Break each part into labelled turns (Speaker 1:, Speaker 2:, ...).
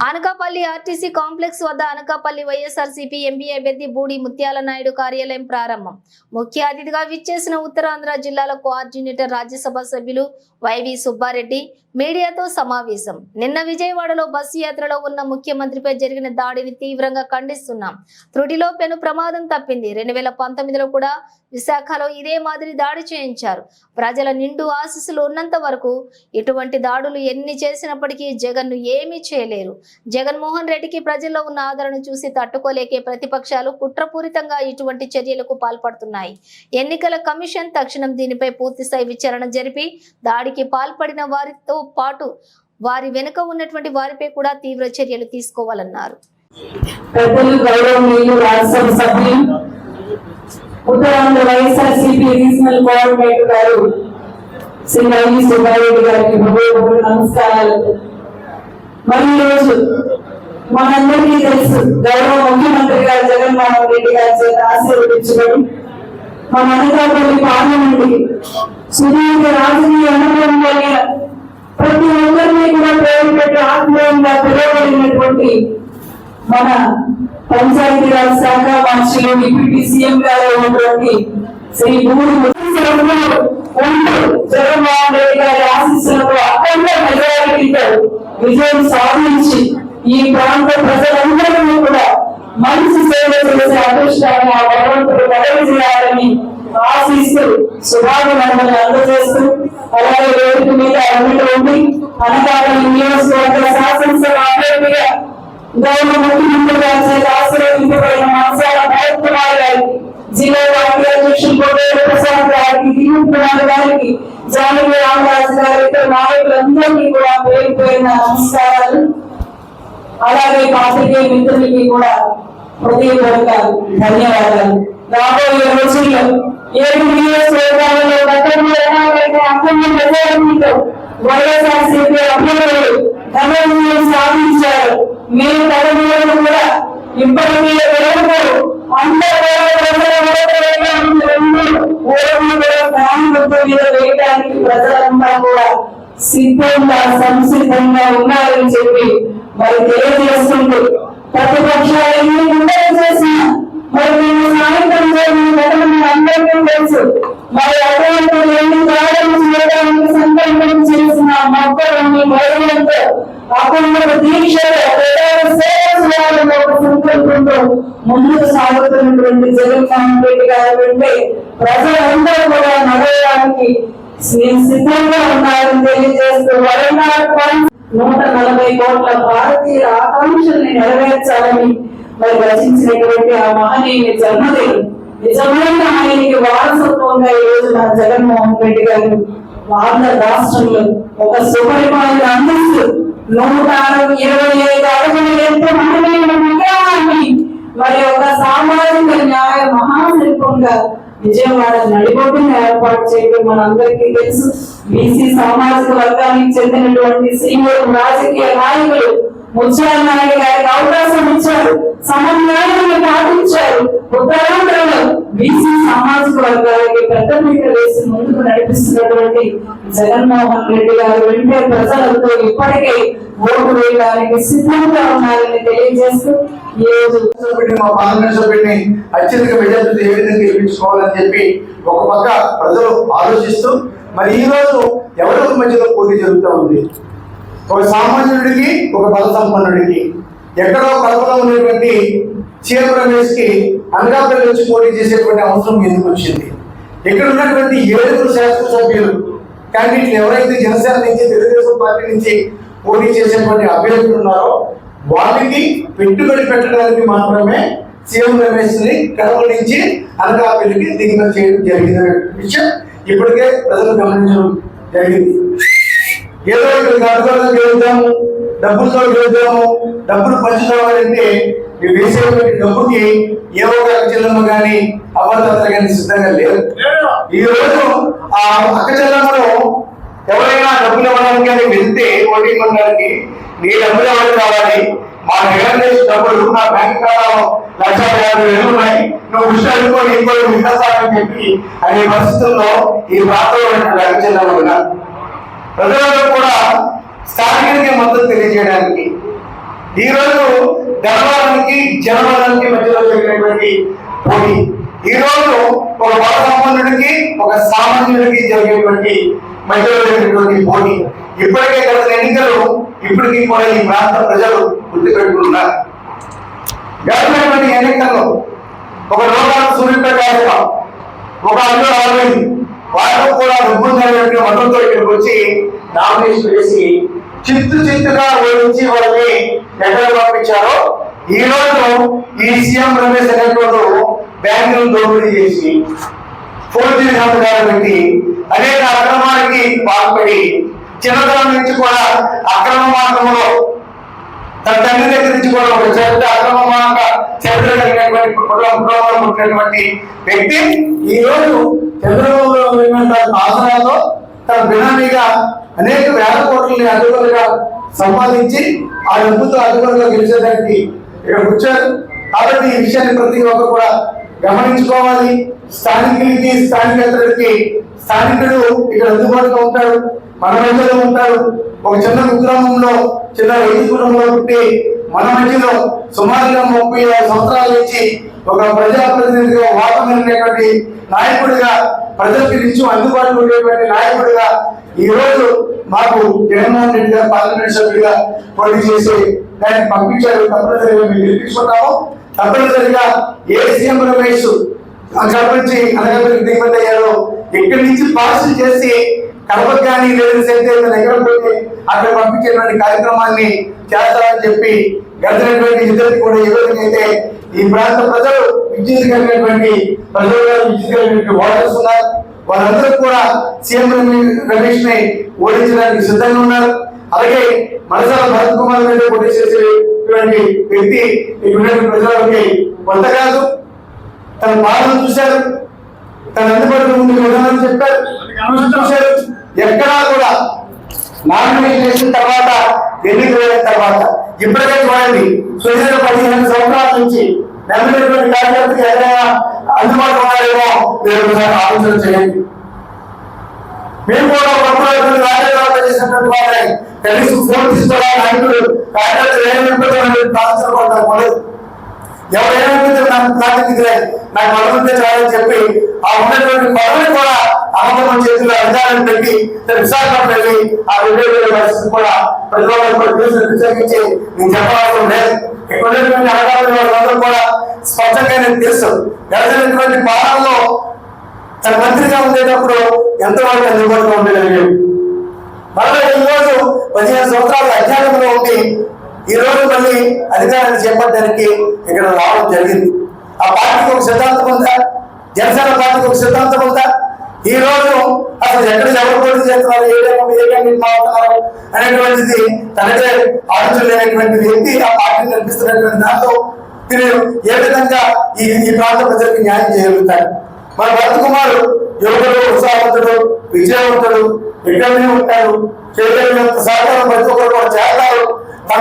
Speaker 1: Anakapalli RTC complex వద్ద Anakapalli YSRCP MP అభ్యర్థి బూడి ముత్యాల నాయుడు కార్యాలయం ప్రారంభం. ముఖ్య అతిథిగా విచ్చేసిన ఉత్తరాంధ్ర జిల్లాల కోఆర్డినేటర్ రాజ్యసభ సభ్యులు వైవి సుబ్బారెడ్డి మీడియాతో సమావేశం. నిన్న విజయవాడలో బస్సు యాత్రలో ఉన్న ముఖ్యమంత్రిపై జరిగిన దాడిని తీవ్రంగా ఖండిస్తున్నాం. త్రుటిలో పెను ప్రమాదం తప్పింది. రెండు వేల పంతొమ్మిదిలో కూడా విశాఖలో ఇదే మాదిరి దాడి చేయించారు. ప్రజల నిండు ఆశీస్సులు ఉన్నంత వరకు ఇటువంటి దాడులు ఎన్ని చేసినప్పటికీ జగన్ను ఏమీ చేయలేరు. జగన్మోహన్ రెడ్డికి ప్రజల్లో ఉన్న ఆదరణ చూసి తట్టుకోలేకే ప్రతిపక్షాలు కుట్రపూరితంగా ఇటువంటి చర్యలకు పాల్పడుతున్నాయి. ఎన్నికల కమిషన్ తక్షణం దీనిపై పూర్తిస్థాయి విచారణ జరిపి దాడికి పాల్పడిన వారితో పాటు వారి వెనుక ఉన్నటువంటి వారిపై కూడా తీవ్ర చర్యలు తీసుకోవాలన్నారు.
Speaker 2: ఉత్తరాంధ్ర వైఎస్ఆర్సీపీ రీజనల్ కోఆర్డినేటర్ గారు శ్రీ వైవి సుబ్బారెడ్డి గారికి హృదయపూర్వక నమస్కారాలు. మరి ఈరోజు మనందరికీ తెలుసు గౌరవ ముఖ్యమంత్రి గారు జగన్మోహన్ రెడ్డి గారి చేత ఆశీర్వదించబడి మన అనకాపల్లి పార్లమెంట్కి సుదీర్ఘ రాజకీయ అనుభవం కలిగిన ప్రతి ఒక్కరిని కూడా పేరు పెట్టి ఆత్మీయంగా పిలవబడినటువంటి మన పంచాయతీరాజ్ శాఖ మంత్రులు డిప్యూటీ సీఎం గారు ఉన్నటువంటి శ్రీ భూమి జగన్మోహన్ రెడ్డి గారి మెజారిటీతో విజయం సాధించి ఈ ప్రాంత ప్రజలందరినీ కూడా మంచి సేవ చేసే అదృష్టాన్ని ఆ భగవంతుడు కలగజేయాలని ఆశిస్తూ శుభాభినందనలు అందజేస్తూ అలాగే వేదిక మీద అన్నిటి ఉండి అనకాపల్లి నియోజకవర్గ శాసనసభ అభ్యర్థిగా గౌరవ ముఖ్యమంత్రి గారి ఇతర కూడా పేరు పేరున నమస్కారాలు. అలాగే పాత్రికేయ మిత్రులకి కూడా హృదయపూర్వక ధన్యవాదాలు. రాబోయే రోజుల్లో ఏడు నియోజకవర్గాలలో గతంలో ఎలాగైతే అఖండ మెజారిటీతో వైఎస్ఆర్సీపీ అభ్యర్థులు ఘన సాధించారు. మేము తదనీయులు కూడా ఇప్పటికీ వేడుకలు అందరూ వేయడానికి ప్రజలంతా కూడా సిద్ధంగా సంసిద్ధంగా ఉన్నారని చెప్పి మరి తెలియజేస్తుంది ప్రతిపక్షాలన్నీ ఎన్ని ఉండలు మరి మేము సాయంత్రం చేయని ఘటన మీ అందరికీ తెలుసు. మరి అటువంటి ఎన్ని కార్యం చేయడానికి సంకల్పం చేసిన మొక్కలని మహిళలతో అప్పుడు దీక్షలో సేవ చేయాలని ఒక సంకల్పంతో ముందుకు సాగుతున్నటువంటి జగన్మోహన్ రెడ్డి గారు అంటే ప్రజలందరూ కూడా నడవడానికి సిద్ధంగా ఉన్నారని తెలియజేస్తూ వరంగల్ నూట నలభై కోట్ల భారతీయుల ఆకాంక్షల్ని నెరవేర్చాలని మరి రచించినటువంటి ఆ మహనీయుని జన్మదినం. నిజమైన ఆయనకి వారసత్వంగా ఈ రోజు నా జగన్మోహన్ రెడ్డి గారు ఆంధ్ర రాష్ట్రంలో ఒక సుపరిపాలన అందిస్తూ నూట ఇరవై ఐదు అరవై ఎంత మహనీయుల విగ్రహాన్ని మరి ఒక సామాజిక న్యాయ మహాశిల్పంగా విజయవాడ నడిబొడ్డును ఏర్పాటు చేయడం మనందరికీ తెలుసు. బీసీ సామాజిక వర్గానికి చెందినటువంటి సీనియర్ రాజకీయ నాయకులు ముత్యాల నాయుడు గారికి అవకాశం ఇచ్చారు. సమన్వయాన్ని పాటించారు ఉత్తరాంధ్రలో బీసీ సామాజిక వర్గాలకి పెద్ద పీట వేసి ముందుకు నడిపిస్తున్నటువంటి జగన్మోహన్ రెడ్డి గారు వెంటే ప్రజలతో ఇప్పటికే ఓటు వేయడానికి సిద్ధంగా ఉన్నారని తెలియజేస్తూ ఈ రోజు
Speaker 3: మా పార్లమెంట్ సభ్యుడిని అత్యధిక మెజార్టీతో ఏ విధంగా గెలిపించుకోవాలని చెప్పి ఒక పక్క ప్రజలు ఆలోచిస్తూ మరి ఈ రోజు ఎవరి మధ్యలో పోటీ జరుగుతూ ఉంది? ఒక సామాన్యుడికి ఒక బల సంపన్నుడికి ఎక్కడో కడపలో ఉన్నటువంటి సీఎం రమేష్కి అనకాపల్లి వచ్చి పోటీ చేసేటువంటి అవసరం ఎందుకు వచ్చింది? ఇక్కడ ఉన్నటువంటి ఏడుగురు శాసనసభ్యులు క్యాండిడేట్లు ఎవరైతే జనసేన నుంచి తెలుగుదేశం పార్టీ నుంచి పోటీ చేసేటువంటి అభ్యర్థులు ఉన్నారో వాళ్ళకి పెట్టుబడి పెట్టడానికి మాత్రమే సీఎం రమేష్ని కడప నుంచి అనకాపల్లికి దిగుమతి చేయడం జరిగిన విషయం ఇప్పటికే ప్రజలు గమనించడం జరిగింది. ఏదో ఇక్కడ గడపలో డబ్బులతో గెలుద్దాము డబ్బులు పంచుకోవాలంటే మీరు వేసేటువంటి డబ్బుకి ఏ ఒక చెల్లెమ్మ కానీ అవ్వతాత కానీ సిద్ధంగా లేరు. ఈ రోజు ఆ అక్క చెల్లెమ్మను ఎవరైనా డబ్బులు ఇవ్వడానికి కానీ వెళ్తే ఓటింగ్ కొనడానికి నీ డబ్బులు ఎవరు కావాలి? మా చేసిన డబ్బులు నా బ్యాంక్ ఖాతాలో లక్ష యాభై వేలు ఉన్నాయి. నువ్వు అనుకోని ఇంకో వికాసాలని చెప్పి అనే పరిస్థితుల్లో ఈ ప్రాంతంలో అక్క చెల్లెమ్మ ప్రజలందరూ కూడా స్థానికులకి మద్దతు తెలియజేయడానికి. ఈరోజు ధర్మానికి జనవరానికి మధ్యలో జరిగినటువంటి పోటీ. ఈరోజు ఒక బల సంబంధుడికి ఒక సామాన్యుడికి జరిగేటువంటి మధ్యలో జరిగినటువంటి పోటీ. ఇప్పటికే గత ఎన్నికలు ఇప్పటికీ కూడా ఈ ప్రాంత ప్రజలు గుర్తుపెట్టుకుంటున్నారు. గడిచినటువంటి ఎన్నికల్లో ఒక లోకాల సూర్యప్రకాశం ఒక అల్లు అరవింద్ వాళ్ళు కూడా రుబ్బున్నటువంటి మతంతో ఇక్కడికి వచ్చి నామినేషన్ వేసి చిత్తు చిత్తుగా ఓడించి వాళ్ళని ఎక్కడ పంపించారో. ఈ రోజు ఈ సీఎం రమేష్ అనేటువంటి బ్యాంకులను దోపిడీ చేసి ఫోర్జీ సంతకాలు పెట్టి అనేక అక్రమానికి పాల్పడి చిన్నతనం నుంచి కూడా అక్రమ మార్గంలో తన తండ్రి దగ్గర నుంచి కూడా ఒక చరిత్ర అక్రమంగా చరిత్ర కలిగినటువంటి కుటుంబంలో పుట్టినటువంటి వ్యక్తి. ఈ రోజు చంద్రబాబు నాయుడు తన బినామీగా అనేక వేల కోట్లని అధికారులుగా సంపాదించి ఆ డబ్బుతో అధికారులుగా గెలిచేదానికి ఇక్కడ వచ్చారు. కాబట్టి ఈ విషయాన్ని ప్రతి ఒక్కరు కూడా గమనించుకోవాలి. స్థానికులకి స్థానికేతరులకి స్థానికుడు ఇక్కడ అందుబాటులో ఉంటాడు మన మధ్యలో ఉంటాడు ఒక చిన్న కుగ్రామంలో చిన్న రైతు కుటుంబంలో పుట్టి మన మధ్యలో సుమారుగా ముప్పై ఆరు సంవత్సరాల నుంచి ఒక ప్రజాప్రతినిధిగా వాటమైనటువంటి నాయకుడిగా ప్రజలకు నిత్యం అందుబాటులో ఉండేటువంటి నాయకుడిగా ఈ రోజు మాకు జగన్మోహన్ రెడ్డి గారు పార్లమెంట్ సభ్యుడిగా పోటీ చేసి దాన్ని పంపించారు. తప్పనిసరిగా మేము గెలిపించుకుంటాము తప్పనిసరిగా ఏ సీఎం రమేష్ అక్కడ నుంచి అనగపల్లి దిగుమతి అయ్యారో ఇక్కడి నుంచి పాస్ చేసి కడపకు కానీ లేదని సైతే ఎక్కడ పోయి అక్కడ పంపించేటువంటి కార్యక్రమాన్ని చేస్తారని చెప్పి గడిచినటువంటి ఇద్దరికి కూడా ఏ విధంగా అయితే ఈ ప్రాంత ప్రజలు విద్యుత్ కలిగినటువంటి ప్రజలు విద్యుత్ కలిగినటువంటి ఓటర్స్ ఉన్నారు. వాళ్ళందరూ కూడా సీఎం రమేష్ని ఓడించడానికి సిద్ధంగా ఉన్నారు. అలాగే మనసాల భరత్ కుమార్ మీద పోటీ చేసేటువంటి వ్యక్తి ఇక్కడ ప్రజలకి కొత్త కాదు. తన పాలన చూశారు. తన అందుబాటులో ముందుకు వెళ్ళాలని చెప్పారు. చూశారు. ఎక్కడా కూడా నామినేషన్ చేసిన తర్వాత ఎన్నిక అయిన తర్వాత ఇప్పటికే చూడండి సుదీర్ఘ పదిహేను సంవత్సరాల నుంచి నమ్మినటువంటి కార్యకర్తకి ఏదైనా అందుబాటులో ఉన్నారేమో మీరు ఒకసారి ఆలోచన చేయండి. మేము కూడా ప్రభుత్వం రాజకీయాలు చేసినటువంటి వాళ్ళని కనీసం ఫోన్ తీసుకోవడానికి నాయకులు కార్యకర్తలు ఏమైనా బాధించబడతారు ఎవరైనా నాకు ప్రాతినిధ్యం నాకు పదవి చాలని చెప్పి ఆ ఉన్నటువంటి పదవిని కూడా అమ్మకం చేతుల్లో అధికారం పెట్టి తన విశాఖపట్నం వెళ్ళి ఆ రెండు పరిస్థితి కూడా ప్రజలకు కూడా నేను చెప్పవలసిన లేదు. ఇక్కడ ఉన్నటువంటి అధికారులు కూడా స్పష్టంగా నేను తెలుసు. గడిచినటువంటి పాలనలో తన మంత్రిగా ఉండేటప్పుడు ఎంతవరకు అందుబాటులో ఉండగలిగాడు. మరలా ఈ రోజు పదిహేను సంవత్సరాల అధ్యయనంలో ఉండి ఈ రోజు మళ్ళీ అధికారాన్ని చేపట్టడానికి ఇక్కడ రావడం జరిగింది. ఆ పార్టీకి ఒక సిద్ధాంతం ఉందా? జనసేన పార్టీకి ఒక సిద్ధాంతం ఉందా? ఈ రోజు అసలు ఎక్కడ ఎవరు పోటీ చేస్తున్నారు? ఏ లేకుండా ఏ క్యాండిడేట్ మాట్లాడుతున్నారు అనేటువంటిది తనకే ఆలోచన లేనటువంటి వ్యక్తి ఆ పార్టీ కనిపిస్తున్నటువంటి దాంతో మీరు ఏ విధంగా ఈ ఈ ప్రాంత ప్రజలకు న్యాయం చేయగలుగుతారు? మన భరత్ కుమార్ యువకుడు ఉత్సాహవంతుడు విజయవంతుడు ఇక్కడనే ఉంటాడు చేయగలిగినంత సహకారం ప్రతి ఒక్కరు కూడా చేస్తారు. తన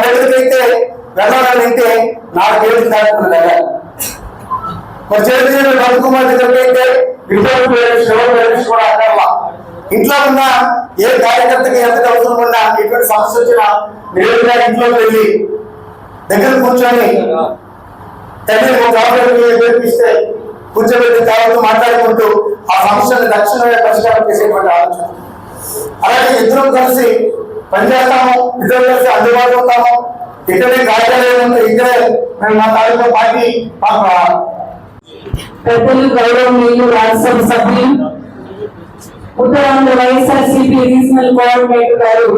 Speaker 3: వెళ్ళాలంటే అయితే నాలుగేళ్ళు దాటుకుని వెళ్ళాలి మరి చిరంజీవి భరత్ దగ్గరకైతే దగ్గరికి పేరెంట్స్ కూడా ఇంట్లో ఉన్న ఏ కార్యకర్తకి ఎంత అవసరం ఉన్నా ఎటువంటి సమస్య వచ్చినా నేరుగా ఇంట్లోకి వెళ్ళి దగ్గర కూర్చొని తండ్రి నేర్పిస్తే కూర్చోబెట్టి తర్వాత మాట్లాడుకుంటూ ఆ సమస్యను తక్షణమే పరిష్కారం చేసేటువంటి ఆలోచన. అలాగే ఇద్దరం కలిసి పనిచేస్తాము ఇద్దరు కలిసి అందుబాటులో ఉంటాము. ఇక్కడే కార్యాలయం ఉంది ఇక్కడే మేము మా తాలూకా పార్టీ మాకు
Speaker 2: పెద్దలు గౌరవనీయులు రాజ్యసభ సభ్యులు ఉత్తరాంధ్ర వైఎస్ఆర్సీపీ రీజనల్ కోఆర్డినేటర్ గారు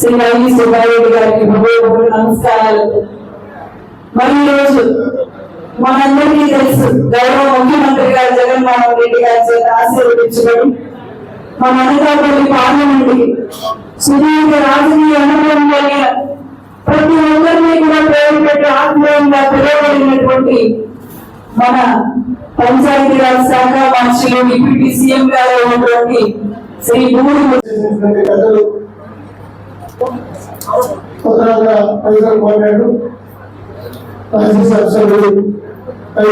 Speaker 2: శ్రీ వైవి సుబ్బారెడ్డి గారికి హృదయపూర్వక నమస్కారాలు. మరి ఈరోజు మనందరికీ తెలుసు గౌరవ ముఖ్యమంత్రి గారు జగన్మోహన్ రెడ్డి గారి చేత ఆశీర్వదించబడి మన అనకాపల్లి పార్లమెంట్ సుదీర్ఘ రాజకీయ అనుభవం కలిగిన ప్రతి ఒక్కరిని కూడా పేరు పెట్టి ఆత్మీయంగా పిలువబడినటువంటి మన పంచాయతీరాజ్ శాఖ మంత్రులు డిప్యూటీ సీఎం గారు ఉన్నటువంటి శ్రీ భూమి
Speaker 3: చేసినటువంటి పెద్దలు ఉత్తరాంధ్ర వైఎస్ఆర్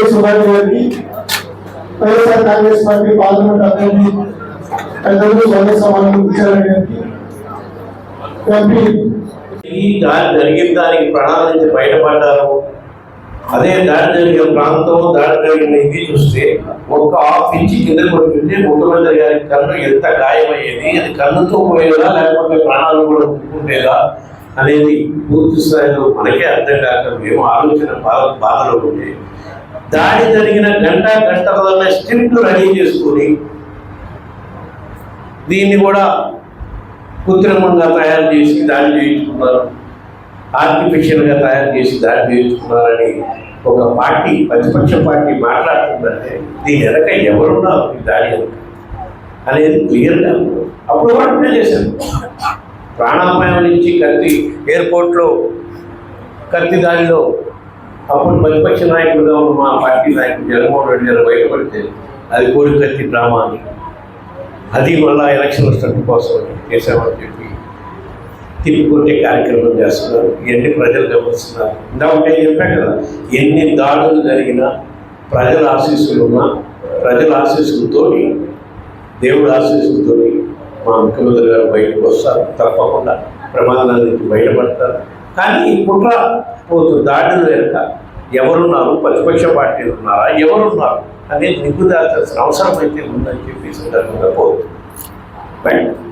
Speaker 3: సుబ్బారెడ్డి గారికి వైఎస్ఆర్ కాంగ్రెస్ పార్టీ పార్లమెంట్ అభ్యర్థి పెద్దలు స్వర్ణ సమానం విచారెడ్డి గారికి
Speaker 4: ఈ దాడి జరిగిన దానికి ప్రాణాల నుంచి బయటపడ్డారు. అదే దాడి జరిగిన ప్రాంతం దాడి జరిగిన ఇది చూస్తే ఒక్క హాఫ్ ఇంచ్ కింద కొట్టింటే ముఖ్యమంత్రి గారి కన్ను ఎంత గాయమయ్యేది? అది కన్నుతో పోయేదా లేకపోతే ప్రాణాలు కూడా ముట్టుకుంటేదా అనేది పూర్తి స్థాయిలో మనకే అర్థం కాక మేము ఆలోచన బాధ బాధలో ఉండే దాడి జరిగిన గంట గంటల స్క్రిప్ట్ రెడీ చేసుకొని దీన్ని కూడా కృత్రిమంగా తయారు చేసి దాడి చేయించుకున్నారు. ఆర్టిఫిషియల్గా తయారు చేసి దాడి చేయించుకున్నారని ఒక పార్టీ ప్రతిపక్ష పార్టీ మాట్లాడుతుందంటే దీని వెనక ఎవరున్నారు ఈ దాడి వెనక? అనేది క్లియర్గా అప్పుడు వాటినే చేశారు. ప్రాణాపాయం నుంచి కత్తి ఎయిర్పోర్ట్లో కత్తి దాడిలో అప్పుడు ప్రతిపక్ష నాయకులుగా ఉన్న మా పార్టీ నాయకుడు జగన్మోహన్ రెడ్డి గారు బయటపడితే అది కోడి కత్తి డ్రామా అని అది మళ్ళా ఎలక్షన్ స్టంట్ కోసం చేసామని చెప్పి తిప్పికొట్టే కార్యక్రమం చేస్తున్నారు ఇవన్నీ ప్రజలు గమనిస్తున్నారు. ఇందాక నేను చెప్పాను కదా ఎన్ని దాడులు జరిగినా ప్రజల ఆశీస్సులు ఉన్నా ప్రజల ఆశీస్సులతో దేవుడి ఆశీస్సులతో మా ముఖ్యమంత్రి గారు బయటకు వస్తారు తప్పకుండా ప్రమాదాల నుంచి బయటపడతారు కానీ ఈ కుట్ర పోతు దాడులు వెనుక ఎవరున్నారు? ప్రతిపక్ష పార్టీలు ఉన్నారా? ఎవరున్నారు? అనేది నిగ్గుదాల్సిన అవసరం అయితే ఉందని చెప్పి ఈ సందర్భంగా పోతుంది రైట్